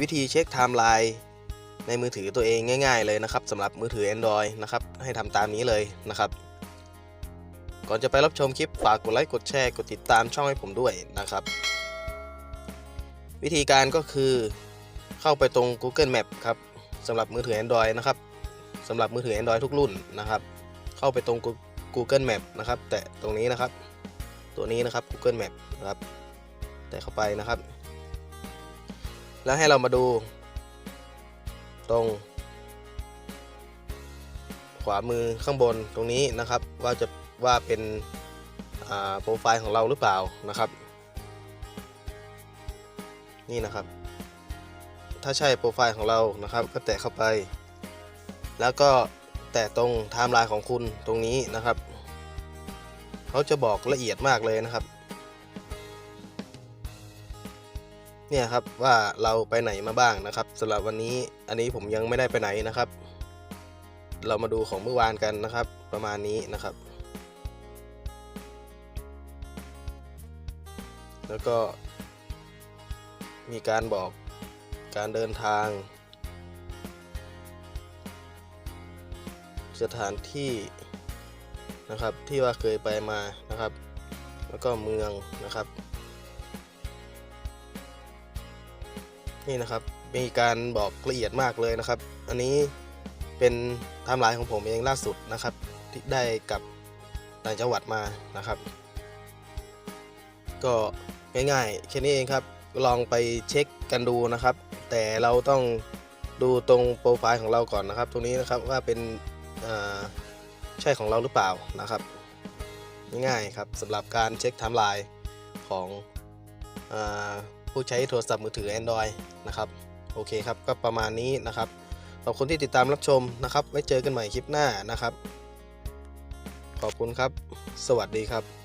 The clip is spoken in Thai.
วิธีเช็คไทม์ไลน์ในมือถือตัวเองง่าย ๆ เลยนะครับสำหรับมือถือ Android นะครับ ให้ทำตามนี้เลยนะครับ ก่อนจะไปรับชมคลิปฝากกดไลค์กดแชร์กดติดตามช่องให้ผมด้วยนะครับ วิธีการก็คือเข้าไปตรง Google Map ครับสำหรับมือถือ Android นะครับสำหรับมือถือ Android ทุกรุ่นนะครับ เข้าไปตรง Google Map นะครับ แตะตรงนี้นะครับ ตัวนี้นะครับ Google Map นะครับ แตะเข้าไปนะครับ แล้วให้เรามาดูตรง ขวามือข้างบนตรงนี้นะครับ ว่าจะว่าเป็นโปรไฟล์ของเราหรือเปล่านะครับ นี่นะครับ ถ้าใช่โปรไฟล์ของเรานะครับ ก็แตะเข้าไป แล้วก็แตะตรงไทม์ไลน์ของคุณตรงนี้นะครับ เขาจะบอกละเอียดมากเลยนะครับ เนี่ยครับว่าเราไปไหนมาบ้างนะครับสำหรับวันนี้อันนี้ผมยังไม่ได้ไปไหนนะครับ เรามาดูของเมื่อวานกันนะครับ ประมาณนี้นะครับ แล้วก็ มีการบอกการเดินทาง สถานที่นะครับที่ว่าเคยไปมานะครับ แล้วก็เมืองนะครับ นี่นะครับมีการบอกละเอียดมากเลยนะครับ อันนี้เป็นไทม์ไลน์ของผมเองล่าสุดนะครับที่ได้กลับต่างจังหวัดมานะครับ ก็ง่ายๆแค่นี้เองครับ ลองไปเช็คกันดูนะครับ แต่เราต้องดูตรงโปรไฟล์ของเราก่อนนะครับ ตรงนี้นะครับว่าเป็นใช่ของเราหรือเปล่านะครับ ง่ายๆครับสำหรับการเช็คไทม์ไลน์ของ ผู้ใช้โทรศัพท์มือถือ Android นะครับโอเคครับก็ประมาณนี้นะครับขอบคุณที่ติดตามรับชมนะครับ ไว้เจอกันใหม่คลิปหน้านะครับ ขอบคุณครับ สวัสดีครับ